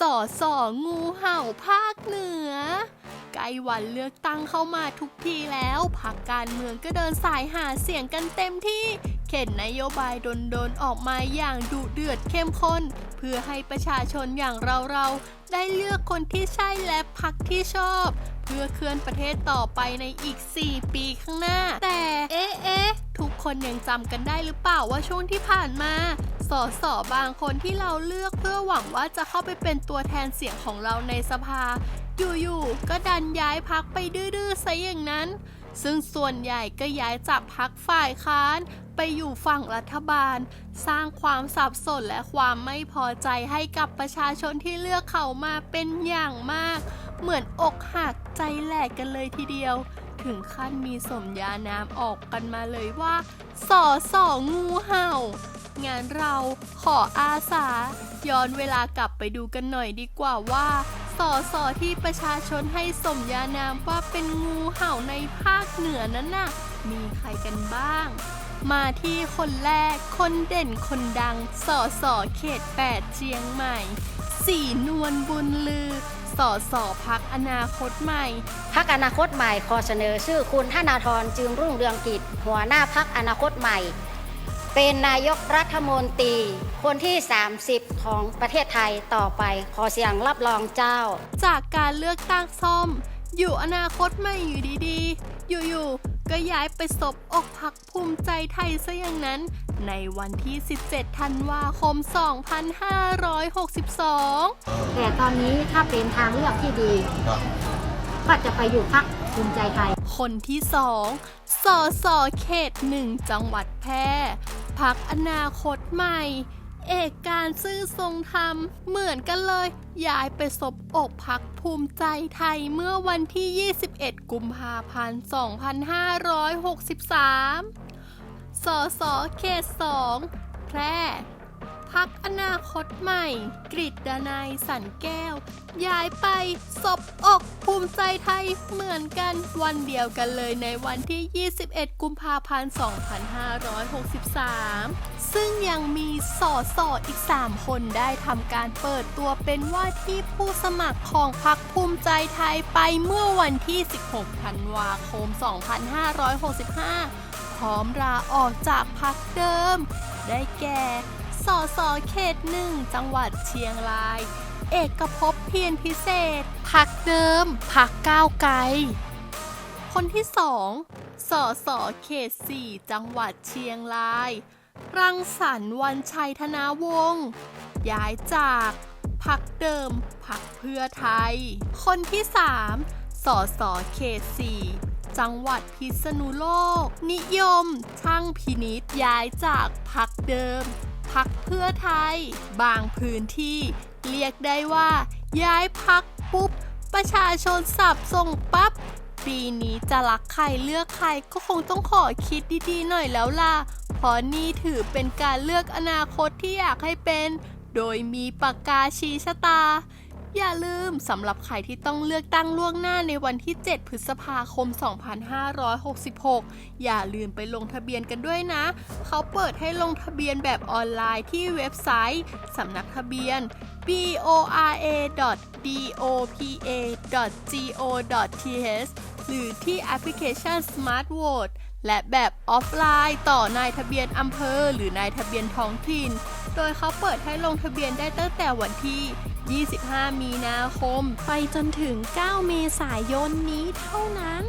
สอสองูเห่าภาคเหนือ ใกล้วันเลือกตั้งเข้ามาทุกทีแล้วพักการเมืองก็เดินสายหาเสียงกันเต็มที่ เข็นนโยบายโดนๆออกมาอย่างดุเดือดเข้มข้น เพื่อให้ประชาชนอย่างเราๆ ได้เลือกคนที่ใช่และพักที่ชอบ เพื่อเคลื่อนประเทศต่อไปในอีก 4 ปีข้างหน้า แต่ เอ๊ะเอ๊ะทุกคนยังจำกันได้หรือเปล่าว่าช่วงที่ผ่านมา สสบางคนที่เราเลือกเพื่อหวังว่าจะเข้าไปเป็นตัวแทนเสียงของเราในสภา อยู่ๆก็ดันย้ายพักไปดื้อๆซะอย่างนั้น ซึ่งส่วนใหญ่ก็ย้ายจากพักฝ่ายค้าน ไปอยู่ฝั่งรัฐบาล สร้างความสับสนและความไม่พอใจให้กับประชาชนที่เลือกเขามาเป็นอย่างมาก เหมือนอกหักใจแหลกกันเลยทีเดียวถึงขั้นมีสมญานามออกกันมาเลยว่าสอสองูเห่า งานเราขออาสา ย้อนเวลากลับไปดูกันหน่อยดีกว่าว่าสอสอที่ประชาชนให้สมญานามว่าเป็นงูเห่าในภาคเหนือนั้นน่ะ มีใครกันบ้าง มาที่คนแรกคนเด่นคนดังสอสอเขต 8 เชียงใหม่ สีนวลบุญลือสอสอพักอนาคตใหม่ พักอนาคตใหม่ขอเสนอชื่อคุณธนาธรจึงรุ่งเรืองกิจ หัวหน้าพักอนาคตใหม่ เป็นนายกรัฐมนตรีคนที่ 30 ของประเทศไทยต่อไป ขอเสียงรับรองเจ้า จากการเลือกตั้งซ่อม อยู่อนาคตไม่อยู่ดีๆ อยู่ๆ ก็ย้ายไปศบอกพักภูมิใจไทยซะอย่างนั้น ในวันที่ 17 ธันวาคม 2562 แต่ตอนนี้ถ้าเป็นทางเลือกที่ดี ก็จะไปอยู่พักภูมิใจไทย คนที่สองสอสอเขตหนึ่งจังหวัดแพร่ พักอนาคตใหม่ เอกการซื่อทรงธรรม เหมือนกันเลย ย้ายไปศบอกพักภูมิใจไทยเมื่อวันที่ 21 กุมภาพันธ์ 2563 สสเขต 2 แพร่ พักอนาคตใหม่ กริดดนายสันแก้ว ย้ายไปศบอกภูมิใจไทยเหมือนกันวันเดียวกันเลยในวันที่ 21 กุมภาพันธ์ 2563 ซึ่งยังมีสอสออีก 3 คนได้ทำการเปิดตัวเป็นว่าที่ผู้สมัครของพรรคภูมิใจไทยไปเมื่อวันที่ 16 ธันวาคม 2565 พร้อมลาออกจากพรรคเดิม ได้แก่ สสเขตหนึ่งจังหวัดเชียงราย เอกภพเพียรพิเศษ พักเดิม พักก้าวไกล คนที่สองสสเขตสี่จังหวัดเชียงราย รังสรรค์วันชัยธนาวงศ์ย้ายจากพักเดิมพักเพื่อไทย คนที่สามสสเขตสี่จังหวัดพิษณุโลก นิยม ช่างพินิษย้ายจากพักเดิม พักเพื่อไทย บางพื้นที่เรียกได้ว่า ย้ายพักปุ๊บ ประชาชนสับส่งปั๊บ ปีนี้จะรักใครเลือกใครก็คงต้องขอคิดดีๆหน่อยแล้วล่ะ เพราะนี่ถือเป็นการเลือกอนาคตที่อยากให้เป็น โดยมีปากกาชี้ชะตา อย่าลืมสำหรับใครที่ต้องเลือกตั้งล่วงหน้าในวันที่ 7 พฤษภาคม 2566 อย่าลืมไปลงทะเบียนกันด้วยนะ เขาเปิดให้ลงทะเบียนแบบออนไลน์ที่เว็บไซต์สำนักทะเบียน bora.dopa.go.th หรือที่แอปพลิเคชัน Smart Vote และแบบออฟไลน์ ต่อนายทะเบียนอำเภอ หรือนายทะเบียนท้องถิ่น โดยเขาเปิดให้ลงทะเบียนได้ตั้งแต่วันที่ 25 มีนาคม ไปจนถึง 9 เมษายนนี้เท่านั้น